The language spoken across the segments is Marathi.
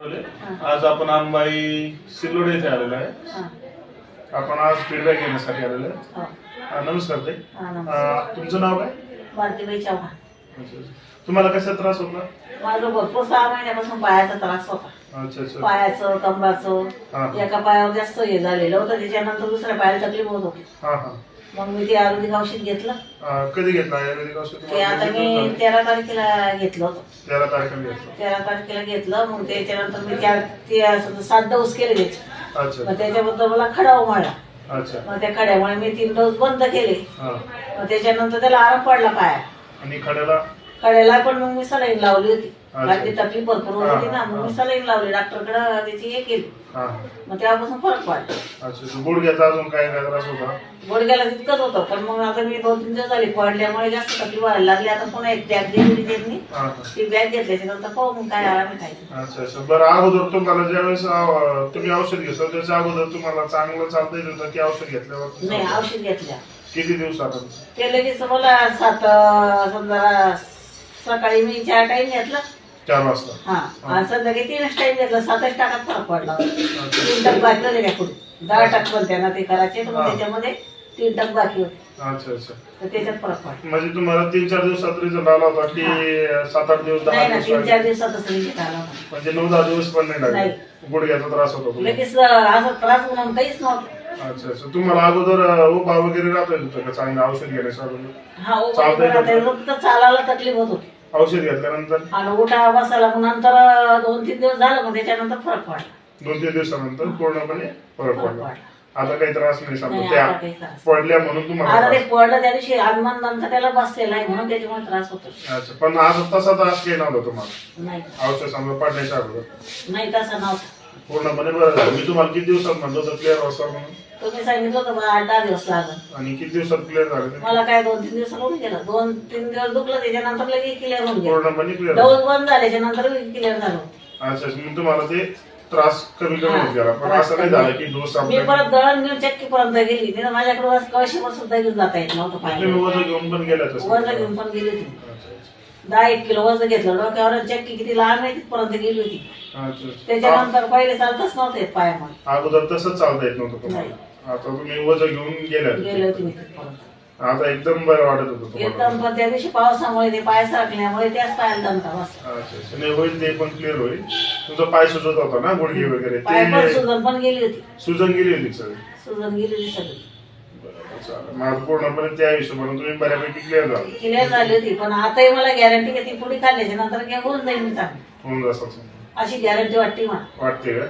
आज आपण आंबाई सिल्लोड येथे आलेलो आहे. आपण आज फीडबॅक घेण्यासाठी आलेलो आहे. हो. नमस्कार ताई. अं, तुमचं नाव काय? भारतीबाई चव्हाण. तुम्हाला कसा त्रास होता? माझं भरपूर सहा महिन्यापासून पायाचा त्रास होता. अच्छा अच्छा. पायाचं हा. एका पायावर जास्त हे झालेलं होतं. त्याच्यानंतर दुसऱ्या पायाला तकलीफ होत होती. हा हा. मग मी ते आयुर्वेदिक औषध घेतलं. अं, कधी घेतला? आयुर्वेदिक औषध ते आता मी तेरा तारखेला घेतलं होतं. तेरा तारखेला घेतलं. तेरा तारखेला घेतलं. मग त्याच्यानंतर मी त्या ते असं सात डोस केले त्याचे. अच्छा. मग त्याच्याबद्दल मला खडा उमाळला अच्छा. मग त्या खड्यामुळे मी तीन डोस बंद केले. हा. मग त्याच्यानंतर त्याला आराम पडला पाया. आणि खड्याला? कड्याला पण मग मी सलाईन लावली होती. कारण ती तकलीफ भरपूर होत होती ना. मग. मी सलाईन लावली. डॉक्टरकडे त्याची हे केली. हा. मग तेव्हापासून फरक अच्छा तो गुडघ्याचा अजून काय काय त्रास होता? गुडघ्याला तितकंच होतं. पण मग आता मी दोन तीन दिवस झाली पडल्यामुळे जास्त तकलीफ व्हायला लागली. आता पुन्हा एक बॅग दिली हा हा. ती बॅग घेतल्याच्या नंतर पाहू मग काय आराम आहे काय अच्छा अच्छा. बरं अगोदर तुम्हाला ज्यावेळेस अं, तुम्ही औषध घेतलं त्याच्या अगोदर तुम्हाला चांगलं चालता येत होतं की औषध घेतल्यावर नाही औषध घेतल्या. किती दिवसात ते लगेच मला सात अं, समजा सकाळी मी चार टाइम घेतला चार वाजता. हा संध्याकाळी तीनच टाइम घेतला सातच टाकात फरक पडला. तीन टक बाकी होते दहा टक पण त्यांना ते करायचे तर मग. त्याच्यामध्ये तीन टक बाकी होते. अच्छा अच्छा. तर त्याच्यात फरक पडला. म्हणजे तुम्हाला तीन चार दिवसात रिझल्ट आला होता की सात आठ दिवस दहा नाही ना दिवस तीन लागले? चार दिवसातच रिजेक्ट आला होता. म्हणजे नऊ दहा दिवस पण नाही लागले. नाही. गुडघ्याचा त्रास होता. लगेच असं त्रास म्हणून काहीच नव्हतं. अच्छा अच्छा. तुम्हाला अगोदर अं, उभा वगैरे राहता येत होतं का? चांगलं औषध घेण्याच्या अगोदर हा चालतंय उभं का? राहता फक्त चालायला तकलीफ होत होती. औषध घेतल्यानंतर आणि उठा बसायला मग नंतर दोन तीन दिवस झालं मग त्याच्यानंतर फरक पडला. दोन तीन दिवसानंतर पूर्णपणे फरक फरक पडला. पडला. आता काही त्रास नाही नाही, समजा आता त्या काही त्रास पडल्या म्हणून तुम्हाला आता ते त्रास. पडलं त्या दिवशी अनुमान नंतर त्याला बसलेला आहे म्हणून त्याच्यामुळे त्रास होतो. अच्छा पण आज तसा त्रास काही नव्हता तुम्हाला? नाही. औषध समजा पडण्याच्या अगोदर. नाही तसा नव्हता. पूर्णपणे बरं झालं मी तुम्हाला किती दिवसात म्हणतो तर क्लिअर व्हावं म्हणून? तुम्ही सांगितलं होतं मला आठ दहा दिवस लागल. आणि किती दिवसात क्लिअर झालं ते? मला काय दोन तीन दिवस होऊन गेलं. दोन तीन दिवस दुखलं त्याच्यानंतर लगेच क्लिअर होऊन गेलं. पूर्णपणे क्लिअर डोस बंद झाल्याच्यानंतर क्लिअर झालं. अच्छा. मग तुम्हाला ते त्रास कमी कमी होत गेला पण असं नाही. झालं की डोस मी परत दळण घेऊन चक्की पर्यंत गेली. नाही तर माझ्याकडे कळशीवर सुद्धा घेऊन जाता येत नव्हतं तुम्ही पाहिजे वजन घेऊन पण गेला वजन घेऊन पण गेली होती. अच्छा, अच्छा. दहा एक किलो वजन घेतलं डोक्यावर चक्की किती लहान आहे तिथपर्यंत गेली होती. अच्छा, अच्छा. त्याच्यानंतर पहिले चालतच नव्हते पायामध्ये. अगोदर तसंच चालता येत नव्हतं तुम्हाला? आता तुम्ही वजन घेऊन गेले गेल्या होते मी तिथपर्यंत. आता एकदम बरं वाटत होतं तुम्हाला. एकदम पण त्या दिवशी पावसामुळे ते पाय सरकल्यामुळे त्याच पायाला बसला. अच्छा अच्छा. नाही होईल ते पण क्लिअर होईल. तुमचा पाय सुजत होता ना गुडघे वगैरे? पाय पण ते सुजन पण गेली होती. सुजन गेली होती सगळी. सुजन गेलेली सगळी. मग पूर्णपणे त्या हिशोबाने तुम्ही बऱ्यापैकी क्लिअर झाले. क्लिअर झाली होती पण आताही मला गॅरंटी की ती पुढे खाल्ल्याच्या नंतर काय होऊन जाईल मी चांगली होऊन जास्त अशी गॅरंटी वाटते मला. वाटते का?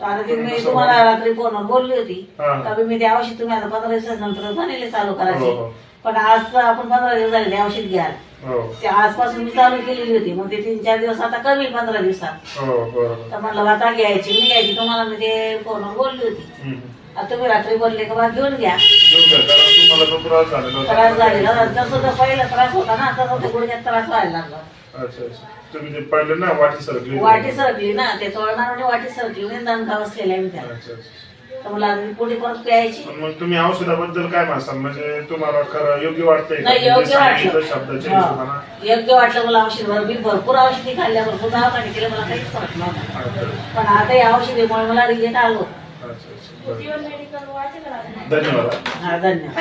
आता ती मी तुम्हाला रात्री फोनवर बोलली होती हा. का बी मी ते औषध तुम्ही आता पंधरा दिवसानंतर बनले चालू हो, करायचे. हो. पण आज तर आपण पंधरा दिवस झाले ते औषध घ्याल हो. ते आजपासून मी चालू केलेली होती मग ते तीन चार दिवस आता कमी पंधरा दिवसात. हो बरोबर. तर म्हणलं आता घ्यायची मी घ्यायची. तुम्हाला मी ते फोनवर बोलली होती. हम्म. आता तुम्ही रात्री बोलले का बा घेऊन घ्या. तुम्हाला त्रास झालेला होता. त्रास झालेला जसं तर पहिला त्रास होता ना. तसं ते गुडघ्यात त्रास व्हायला लागला. अच्छा अच्छा. तुम्ही ते पडले ना वाटी सरकली वाटी सरकली ना. ते चोळणार म्हणजे वाटी सरकली म्हणजे आहे मी त्याला. अच्छा अच्छा. तर मला पुढे परत प्यायची. पण मग तुम्ही औषधाबद्दल काय म्हणसाल? म्हणजे तुम्हाला खरं योग्य वाटतंय का? नाही म्हणजे योग्य सांगितलं वाटलं शब्दाच्या हा. योग्य वाटलं मला औषध मी भरपूर औषधी खाल्ल्या भरपूर दवाखाने केले. मला काहीच फरक नव्हता. अच्छा. पण आता या औषधीमुळे मला रिजेक्ट आलो. धन्यवाद. हा धन्यवाद.